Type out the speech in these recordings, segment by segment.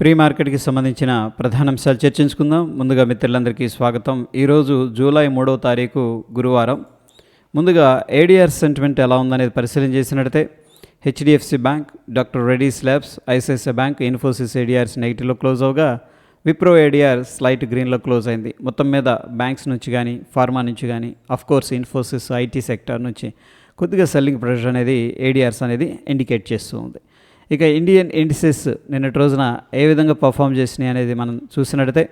Pre మార్కెట్కి సంబంధించిన ప్రధాన అంశాలు చర్చించుకుందాం. ముందుగా మిత్రులందరికీ స్వాగతం. ఈరోజు జూలై మూడవ తారీఖు గురువారం. ముందుగా ఏడిఆర్ సెంటిమెంట్ ఎలా ఉందనేది పరిశీలన చేసినట్టయితే HDFC bank Doctor Reddy's labs ICICI bank Infosys ADRs నెగిటివ్లో close అవగా విప్రో ఏడిఆర్ స్లైట్ గ్రీన్లో క్లోజ్ అయింది. మొత్తం మీద బ్యాంక్స్ నుంచి కానీ ఫార్మా నుంచి కానీ అఫ్కోర్స్ ఇన్ఫోసిస్ ఐటీ సెక్టర్ నుంచి కొద్దిగా సెల్లింగ్ ప్రెషర్ అనేది ఏడిఆర్స్ అనేది ఇండికేట్ చేస్తూ ఉంది. ఇక ఇండియన్ ఇండిసెస్ నిన్నటి రోజున ఏ విధంగా పర్ఫామ్ చేసినాయి అనేది మనం చూసినట్టయితే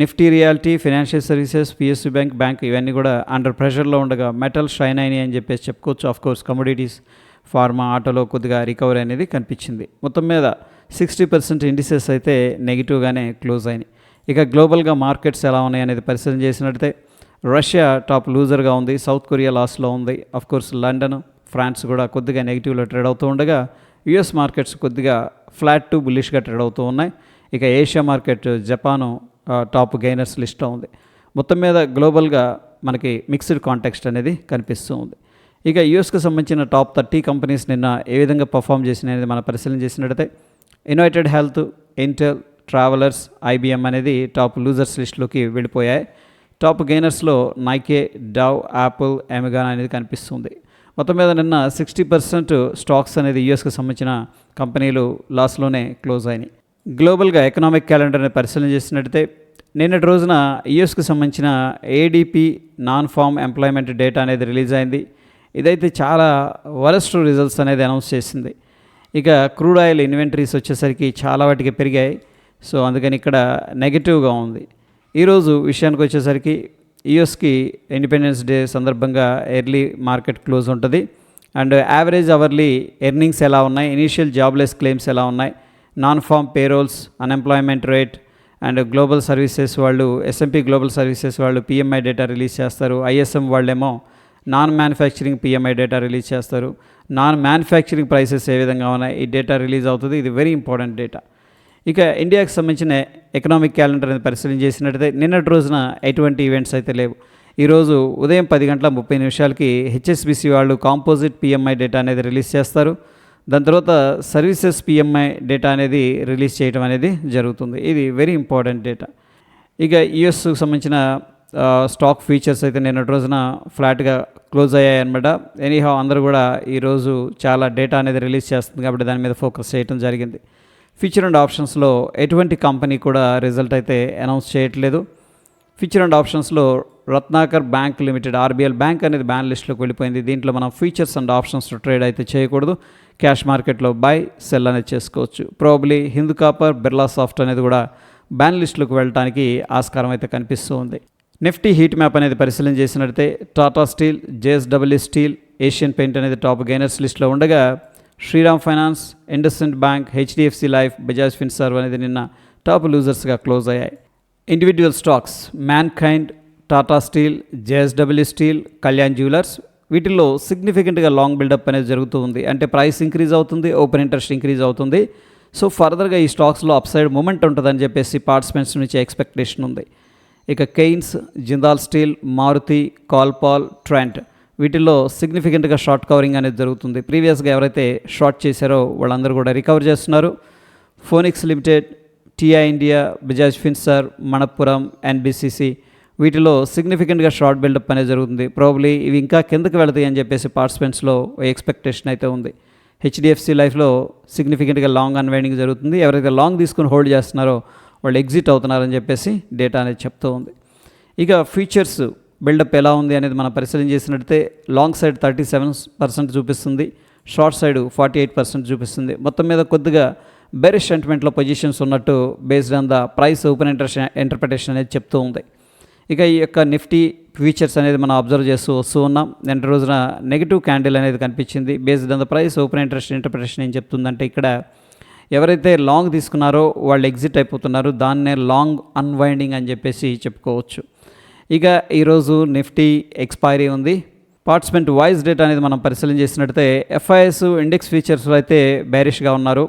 Nifty reality financial services PSC bank bank ఇవన్నీ కూడా అండర్ ప్రెషర్లో ఉండగా మెటల్ షైన్ అయినాయి అని చెప్పేసి చెప్పుకోవచ్చు. ఆఫ్ కోర్స్ కమోడిటీస్ ఫార్మా ఆటోలో కొద్దిగా రికవరీ అనేది కనిపించింది. మొత్తం మీద సిక్స్టీ పర్సెంట్ ఇండిసెస్ అయితే నెగిటివ్గానే క్లోజ్ అయినాయి. ఇక గ్లోబల్గా మార్కెట్స్ ఎలా ఉన్నాయి అనేది పరిశీలన చేసినట్టయితే రష్యా టాప్ లూజర్గా ఉంది సౌత్ కొరియా లాస్లో ఉంది. అఫ్ కోర్స్ లండన్ ఫ్రాన్స్ కూడా కొద్దిగా నెగిటివ్లో ట్రేడ్ అవుతూ ఉండగా యుఎస్ మార్కెట్స్ కొద్దిగా ఫ్లాట్ టు బుల్లిష్గా ట్రేడ్ అవుతూ ఉన్నాయి. ఇక Asia market Japan top gainers లిస్ట్లో ఉంది. మొత్తం మీద గ్లోబల్గా మనకి మిక్స్డ్ కాంటెక్స్ట్ అనేది కనిపిస్తూ ఉంది. ఇక యూఎస్కి సంబంధించిన టాప్ థర్టీ కంపెనీస్ నిన్న ఏ విధంగా పర్ఫామ్ చేసినాయి అనేది మనం పరిశీలన చేసినట్టయితే United Health Intel Travelers IBM అనేది టాప్ లూజర్స్ లిస్ట్లోకి వెళ్ళిపోయాయి. టాప్ గెయినర్స్లో నైకే డవ్ యాపిల్ అమెజాన్ అనేది కనిపిస్తుంది. మొత్తం మీద నిన్న సిక్స్టీ పర్సెంట్ స్టాక్స్ అనేది యూఎస్కి సంబంధించిన కంపెనీలు లాస్లోనే క్లోజ్ అయినాయి. గ్లోబల్గా ఎకనామిక్ క్యాలెండర్ని పరిశీలన చేసినట్టయితే నిన్నటి రోజున యుఎస్కి సంబంధించిన ADP non farm employment data అనేది రిలీజ్ అయింది. ఇదైతే చాలా వరస్ట్ రిజల్ట్స్ అనేది అనౌన్స్ చేసింది. ఇక క్రూడ్ ఆయిల్ ఇన్వెంటరీస్ వచ్చేసరికి చాలా వాటికి పెరిగాయి. సో అందుకని ఇక్కడ నెగిటివ్గా ఉంది. ఈరోజు విషయానికి వచ్చేసరికి ఈఎస్కి ఇండిపెండెన్స్ డే సందర్భంగా ఎర్లీ మార్కెట్ క్లోజ్ ఉంటుంది. అండ్ యావరేజ్ అవర్లీ ఎర్నింగ్స్ ఎలా ఉన్నాయి? ఇనీషియల్ జాబ్లెస్ క్లెయిమ్స్ ఎలా ఉన్నాయి? Non farm payrolls unemployment rate and global services వాళ్ళు S and P global services వాళ్ళు పిఎంఐ డేటా రిలీజ్ చేస్తారు. ఐఎస్ఎం వాళ్ళేమో non manufacturing PMI data release చేస్తారు. నాన్ మ్యానుఫ్యాక్చరింగ్ ప్రైసెస్ ఏ విధంగా ఉన్నాయి? ఈ డేటా రిలీజ్ అవుతుంది. ఇది వెరీ ఇంపార్టెంట్ డేటా ఇక ఇండియాకి సంబంధించిన ఎకనామిక్ క్యాలెండర్ అనేది పరిశీలన చేసినట్టయితే నిన్నటి రోజున ఎటువంటి ఈవెంట్స్ అయితే లేవు. ఈరోజు ఉదయం పది గంటల ముప్పై నిమిషాలకి హెచ్ఎస్బిసి వాళ్ళు కాంపోజిట్ పిఎంఐ డేటా అనేది రిలీజ్ చేస్తారు. దాని తర్వాత సర్వీసెస్ పిఎంఐ డేటా అనేది రిలీజ్ చేయడం అనేది జరుగుతుంది. ఇది వెరీ ఇంపార్టెంట్ డేటా. ఇక యుఎస్కు సంబంధించిన స్టాక్ ఫీచర్స్ అయితే నిన్నటి రోజున ఫ్లాట్గా క్లోజ్ అయ్యాయి అనమాట ఎనీహా అందరూ కూడా ఈరోజు చాలా డేటా అనేది రిలీజ్ చేస్తుంది కాబట్టి దాని మీద ఫోకస్ చేయడం జరిగింది. ఫీచర్ అండ్ ఆప్షన్స్లో ఎటువంటి కంపెనీ కూడా రిజల్ట్ అయితే అనౌన్స్ చేయట్లేదు. ఫ్యూచర్ అండ్ ఆప్షన్స్లో Ratnakar bank limited RBL bank అనేది బ్యాన్ లిస్ట్లోకి వెళ్ళిపోయింది. దీంట్లో మనం ఫీచర్స్ అండ్ ఆప్షన్స్ ట్రేడ్ అయితే చేయకూడదు. క్యాష్ మార్కెట్లో బై సెల్ అనేది చేసుకోవచ్చు. Probably Hindu copper Birla soft అనేది కూడా బ్యాన్ లిస్టులకు వెళ్ళడానికి ఆస్కారం అయితే కనిపిస్తూ ఉంది. నిఫ్టీ హీట్ మ్యాప్ అనేది పరిశీలన చేసినట్లయితే Tata steel JSW steel Asian paint అనేది టాప్ గైనర్స్ లిస్ట్లో ఉండగా Shriram finance IndusInd bank HDFC life Bajaj finserv అనేది నిన్న టాప్ లూజర్స్గా క్లోజ్ అయ్యాయి. Individual stocks mankind Tata steel JSW steel Kalyan jewellers వీటిల్లో సిగ్నిఫికెంట్గా లాంగ్ బిల్డప్ అనేది జరుగుతూ ఉంది. అంటే ప్రైస్ ఇంక్రీజ్ అవుతుంది ఓపెన్ ఇంట్రెస్ట్ ఇంక్రీజ్ అవుతుంది. సో ఫర్దర్గా ఈ స్టాక్స్లో అప్సైడ్ మూమెంట్ ఉంటుందని చెప్పేసి పార్టిసిపెంట్స్ నుంచి ఎక్స్పెక్టేషన్ ఉంది. ఇక కెయిన్స్ జిందాల్ స్టీల్ మారుతి కాల్పాల్ ట్రెంట్. వీటిల్లో సిగ్నిఫికెంట్గా షార్ట్ కవరింగ్ అనేది జరుగుతుంది. ప్రీవియస్గా ఎవరైతే షార్ట్ చేశారో వాళ్ళందరూ కూడా రికవర్ చేస్తున్నారు. Phoenix limited TI India Bajaj Finserv Manappuram NBCC వీటిలో సిగ్నిఫికెంట్గా షార్ట్ బిల్డప్ అనేది జరుగుతుంది. ప్రాబ్లీ ఇవి ఇంకా కిందకి వెళతాయి అని చెప్పేసి పార్టిసిపెంట్స్లో ఎక్స్పెక్టేషన్ అయితే ఉంది. హెచ్డిఎఫ్సి లైఫ్లో సిగ్నిఫికెంట్గా లాంగ్ అన్వైండింగ్ జరుగుతుంది. ఎవరైతే లాంగ్ తీసుకుని హోల్డ్ చేస్తున్నారో వాళ్ళు ఎగ్జిట్ అవుతున్నారని చెప్పేసి డేటా అనేది చెప్తూ ఉంది. ఇక ఫీచర్స్ బిల్డప్ ఎలా ఉంది అనేది మనం పరిశీలన చేసినట్టయితే long side thirty seven percent చూపిస్తుంది short side forty eight percent చూపిస్తుంది. మొత్తం మీద కొద్దిగా బెరిష్ సెంటిమెంట్లో పొజిషన్స్ ఉన్నట్టు based on the price open interest interpretation అనేది చెప్తూ ఉంది. ఇక ఈ యొక్క నిఫ్టీ ఫీచర్స్ అనేది మనం అబ్జర్వ్ చేస్తూ వస్తూ ఉన్నాం. నిన్న రోజున నెగిటివ్ క్యాండిల్ అనేది కనిపించింది. Based on the price open interest interpretation ఏం చెప్తుందంటే ఇక్కడ ఎవరైతే లాంగ్ తీసుకున్నారో వాళ్ళు ఎగ్జిట్ అయిపోతున్నారు. దాన్నే లాంగ్ అన్వైండింగ్ అని చెప్పేసి చెప్పుకోవచ్చు. ఇక ఈరోజు నిఫ్టీ ఎక్స్పైరీ ఉంది. పార్టిసిపెంట్ వాయిస్ డేటా అనేది మనం పరిశీలన చేసినట్టయితే ఎఫ్ఐఎస్ ఇండెక్స్ ఫీచర్స్లో అయితే బ్యారిష్గా ఉన్నారు.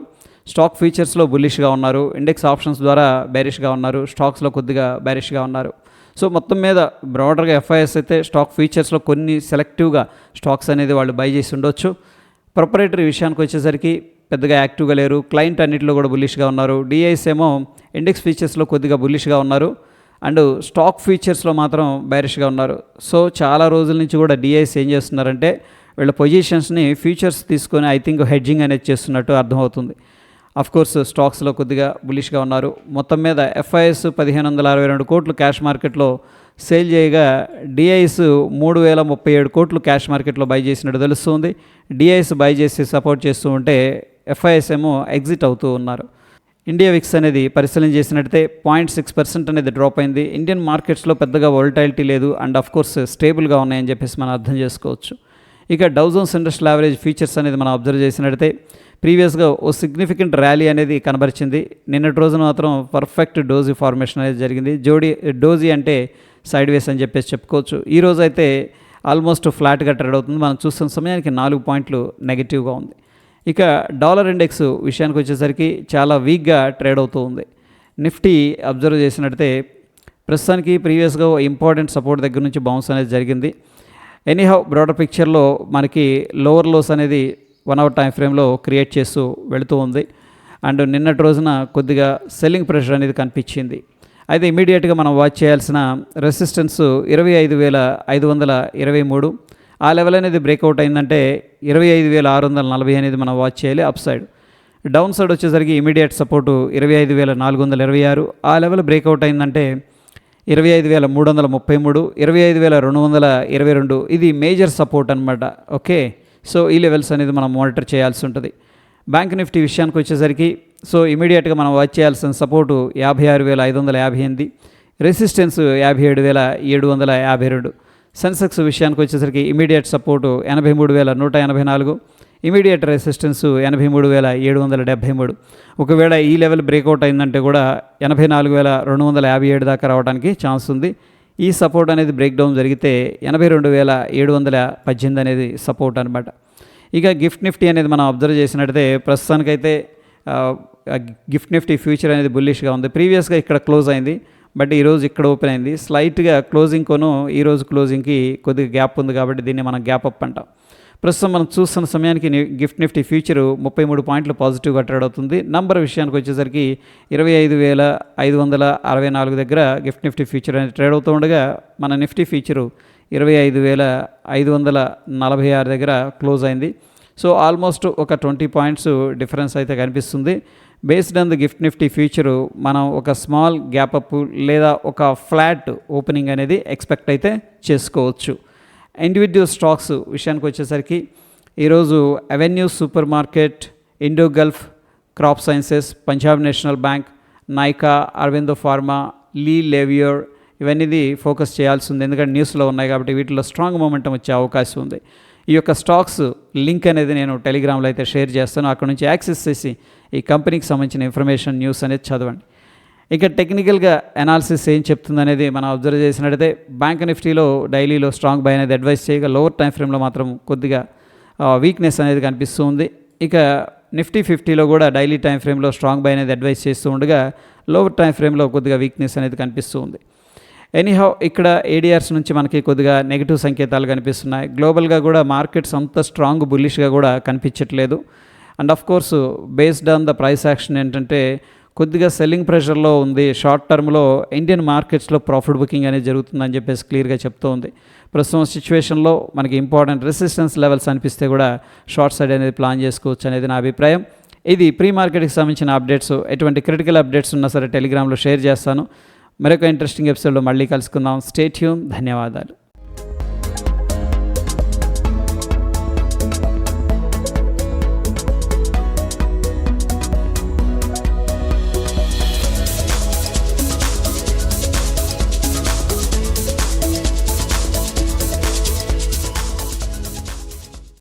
స్టాక్ ఫీచర్స్లో బుల్లిష్గా ఉన్నారు. ఇండెక్స్ ఆప్షన్స్ ద్వారా బ్యారిష్గా ఉన్నారు. స్టాక్స్లో కొద్దిగా బ్యారిష్గా ఉన్నారు. సో మొత్తం మీద బ్రాడర్గా ఎఫ్ఐఎస్ అయితే స్టాక్ ఫీచర్స్లో కొన్ని సెలెక్టివ్గా స్టాక్స్ అనేది వాళ్ళు బై చేసి ఉండొచ్చు. ప్రొపరేటరీ విషయానికి వచ్చేసరికి పెద్దగా యాక్టివ్గా లేరు. క్లయింట్ అన్నింటిలో కూడా బుల్లిష్గా ఉన్నారు. డిఐస్ ఏమో ఇండెక్స్ ఫీచర్స్లో కొద్దిగా బుల్లిష్గా ఉన్నారు. అండ్ స్టాక్ ఫీచర్స్లో మాత్రం బైరిష్గా ఉన్నారు. సో చాలా రోజుల నుంచి కూడా డిఐస్ ఏం చేస్తున్నారంటే వీళ్ళ పొజిషన్స్ని ఫ్యూచర్స్ తీసుకొని ఐ థింక్ హెడ్జింగ్ అనేది చేస్తున్నట్టు అర్థమవుతుంది. కోర్స్ స్టాక్స్లో కొద్దిగా బులిష్గా ఉన్నారు. మొత్తం మీద ఎఫ్ఐఎస్ పదిహేను వందల అరవై రెండు కోట్లు క్యాష్ మార్కెట్లో సేల్ చేయగా డిఐస్ మూడు వేల ముప్పై ఏడు కోట్లు క్యాష్ మార్కెట్లో బై చేసినట్టు తెలుస్తుంది. డిఐస్ బై చేసి సపోర్ట్ చేస్తూ ఉంటే ఎఫ్ఐఎస్ ఏమో ఎగ్జిట్ అవుతూ ఉన్నారు. ఇండియా విక్స్ అనేది పరిశీలన చేసినట్టయితే పాయింట్ సిక్స్ పర్సెంట్ అనేది డ్రాప్ అయింది. ఇండియన్ మార్కెట్స్లో పెద్దగా వోల్టాలిటీ లేదు అండ్ అఫ్ కోర్స్ స్టేబుల్గా ఉన్నాయని చెప్పేసి మనం అర్థం చేసుకోవచ్చు. ఇక డౌజోన్స్ ఇండస్ట్రియల్ యావరేజ్ ఫీచర్స్ అనేది మనం అబ్జర్వ్ చేసినట్టయితే ప్రీవియస్గా ఓ సిగ్నిఫికెంట్ ర్యాలీ అనేది కనబరిచింది. నిన్నటి రోజున మాత్రం పర్ఫెక్ట్ డోజీ ఫార్మేషన్ అనేది జరిగింది. జోడీ డోజీ అంటే సైడ్ వేస్ అని చెప్పేసి చెప్పుకోవచ్చు. ఈరోజు అయితే ఆల్మోస్ట్ ఫ్లాట్గా ట్రేడ్ అవుతుంది. మనం చూస్తున్న సమయానికి నాలుగు పాయింట్లు నెగిటివ్గా ఉంది. ఇక డాలర్ ఇండెక్స్ విషయానికి వచ్చేసరికి చాలా వీక్గా ట్రేడ్ అవుతూ ఉంది. నిఫ్టీ అబ్జర్వ్ చేసినట్టయితే ప్రస్తుతానికి ప్రీవియస్గా ఇంపార్టెంట్ సపోర్ట్ దగ్గర నుంచి బౌన్స్ అనేది జరిగింది. ఎనీహౌ బ్రాడర్ పిక్చర్లో మనకి లోవర్ లోస్ అనేది వన్ అవర్ టైం ఫ్రేమ్లో క్రియేట్ చేస్తూ వెళుతూ ఉంది. అండ్ నిన్నటి రోజున కొద్దిగా సెల్లింగ్ ప్రెషర్ అనేది కనిపించింది. అయితే ఇమీడియట్గా మనం వాచ్ చేయాల్సిన రెసిస్టెన్స్ ఇరవై ఐదు వేల ఐదు వందల ఇరవై మూడు. ఆ లెవెల్ అనేది బ్రేక్అవుట్ అయిందంటే ఇరవై ఐదు వేల ఆరు వందల నలభై అనేది మనం వాచ్ చేయాలి అప్ సైడ్. డౌన్ సైడ్ వచ్చేసరికి ఇమీడియట్ సపోర్టు ఇరవై ఐదు వేల నాలుగు వందల ఇరవై ఆరు. ఆ లెవెల్ బ్రేక్అవుట్ అయిందంటే ఇరవై ఐదు వేల మూడు వందల ముప్పై మూడు ఇరవై ఐదు వేల రెండు వందల ఇరవై రెండు. ఇది మేజర్ సపోర్ట్ అనమాట ఓకే? సో ఈ లెవెల్స్ అనేది మనం మానిటర్ చేయాల్సి ఉంటుంది. బ్యాంక్ నిఫ్టీ విషయానికి వచ్చేసరికి సో ఇమీడియట్గా మనం వాచ్ చేయాల్సిన సపోర్టు యాభై ఆరు వేల ఐదు వందల యాభై ఎనిమిది రెసిస్టెన్స్ యాభై ఏడు వేల ఏడు వందల యాభై రెండు. సెన్సెక్స్ విషయానికి వచ్చేసరికి ఇమీడియట్ సపోర్టు ఎనభై మూడు వేల నూట ఎనభై నాలుగు ఇమీడియట్ రెసిస్టెన్స్ ఎనభై మూడు వేల ఏడు వందల డెబ్భై మూడు. ఒకవేళ ఈ లెవెల్ బ్రేక్అవుట్ అయిందంటే కూడా ఎనభై నాలుగు వేల రెండు వందల యాభై ఏడు దాకా రావడానికి ఛాన్స్ ఉంది. ఈ సపోర్ట్ అనేది బ్రేక్ డౌన్ జరిగితే ఎనభై రెండు వేల ఏడు వందల పద్దెనిమిది అనేది సపోర్ట్ అనమాట ఇక గిఫ్ట్ నిఫ్టీ అనేది మనం అబ్జర్వ్ చేసినట్టయితే ప్రస్తుతానికైతే గిఫ్ట్ నిఫ్టీ ఫ్యూచర్ అనేది బుల్లిష్గా ఉంది. ప్రీవియస్గా ఇక్కడ క్లోజ్ అయింది బట్ ఈరోజు ఇక్కడ ఓపెన్ అయింది. స్లైట్గా క్లోజింగ్ కొను ఈరోజు క్లోజింగ్కి కొద్దిగా గ్యాప్ ఉంది కాబట్టి దీన్ని మనం గ్యాప్ అప్ అంటాం. ప్రస్తుతం మనం చూస్తున్న సమయానికి గిఫ్ట్ నిఫ్టీ ఫ్యూచరు ముప్పై మూడు పాయింట్లు పాజిటివ్గా ట్రేడ్ అవుతుంది. నంబర్ విషయానికి వచ్చేసరికి ఇరవై ఐదు వేల ఐదు వందల అరవై నాలుగు దగ్గర గిఫ్ట్ నిఫ్టీ ఫ్యూచర్ అనేది ట్రేడ్ అవుతూ ఉండగా మన నిఫ్టీ ఫ్యూచరు ఇరవై ఐదు వేల ఐదు వందల నలభై ఆరు దగ్గర క్లోజ్ అయింది. సో ఆల్మోస్ట్ ఒక ట్వంటీ పాయింట్స్ డిఫరెన్స్ అయితే కనిపిస్తుంది. Based on the gift Nifty future మనం ఒక స్మాల్ గ్యాప్ అప్ లేదా ఒక ఫ్లాట్ ఓపెనింగ్ అనేది ఎక్స్పెక్ట్ అయితే చేసుకోవచ్చు. ఇండివిజువల్ స్టాక్స్ విషయానికి వచ్చేసరికి ఈరోజు Avenue Super Market Indo Gulf Crop Sciences Punjab National Bank Nykaa Aurobindo Pharma లీ లేవియోర్ ఇవన్నీ ఫోకస్ చేయాల్సి ఉంది. ఎందుకంటే న్యూస్లో ఉన్నాయి కాబట్టి వీటిలో స్ట్రాంగ్ మూమెంటం వచ్చే అవకాశం ఉంది. ఈ యొక్క స్టాక్స్ లింక్ అనేది నేను టెలిగ్రామ్లో అయితే షేర్ చేస్తాను. అక్కడ నుంచి యాక్సెస్ చేసి ఈ కంపెనీకి సంబంధించిన ఇన్ఫర్మేషన్ న్యూస్ అనేది చదవండి. ఇక టెక్నికల్గా అనాలిసిస్ ఏం చెప్తుంది అనేది మనం అబ్జర్వ్ చేసినట్టయితే బ్యాంక్ నిఫ్టీలో డైలీలో స్ట్రాంగ్ బై అనేది అడ్వైస్ చేయగా లోవర్ టైం ఫ్రేమ్లో మాత్రం కొద్దిగా వీక్నెస్ అనేది కనిపిస్తూ ఉంది. ఇక నిఫ్టీ ఫిఫ్టీలో కూడా డైలీ టైం ఫ్రేమ్లో స్ట్రాంగ్ బై అనేది అడ్వైస్ చేస్తూ ఉండగా లోవర్ టైం ఫ్రేమ్లో కొద్దిగా వీక్నెస్ అనేది కనిపిస్తూ ఉంది. ఎనీహౌ ఇక్కడ ఏడిఆర్స్ నుంచి మనకి కొద్దిగా నెగిటివ్ సంకేతాలు కనిపిస్తున్నాయి. గ్లోబల్గా కూడా మార్కెట్స్ అంత స్ట్రాంగ్ బుల్లిష్గా కూడా కనిపించట్లేదు. And of course based on the price action ఏంటంటే కొద్దిగా సెల్లింగ్ ప్రెషర్లో ఉంది. షార్ట్ టర్మ్లో ఇండియన్ మార్కెట్స్లో ప్రాఫిట్ బుకింగ్ అనేది జరుగుతుందని చెప్పేసి క్లియర్గా చెప్తూ ఉంది. ప్రస్తుతం సిచ్యువేషన్లో మనకి ఇంపార్టెంట్ రెసిస్టెన్స్ లెవెల్స్ అనిపిస్తే కూడా షార్ట్ సైడ్ అనేది ప్లాన్ చేసుకోవచ్చు అనేది నా అభిప్రాయం. ఇది ప్రీ మార్కెట్కి సంబంధించిన అప్డేట్స్ ఎటువంటి క్రిటికల్ అప్డేట్స్ ఉన్నా సరే టెలిగ్రామ్లో షేర్ చేస్తాను. మరొక ఇంట్రెస్టింగ్ ఎపిసోడ్లో మళ్ళీ కలుసుకుందాం. స్టేట్యూమ్ ధన్యవాదాలు.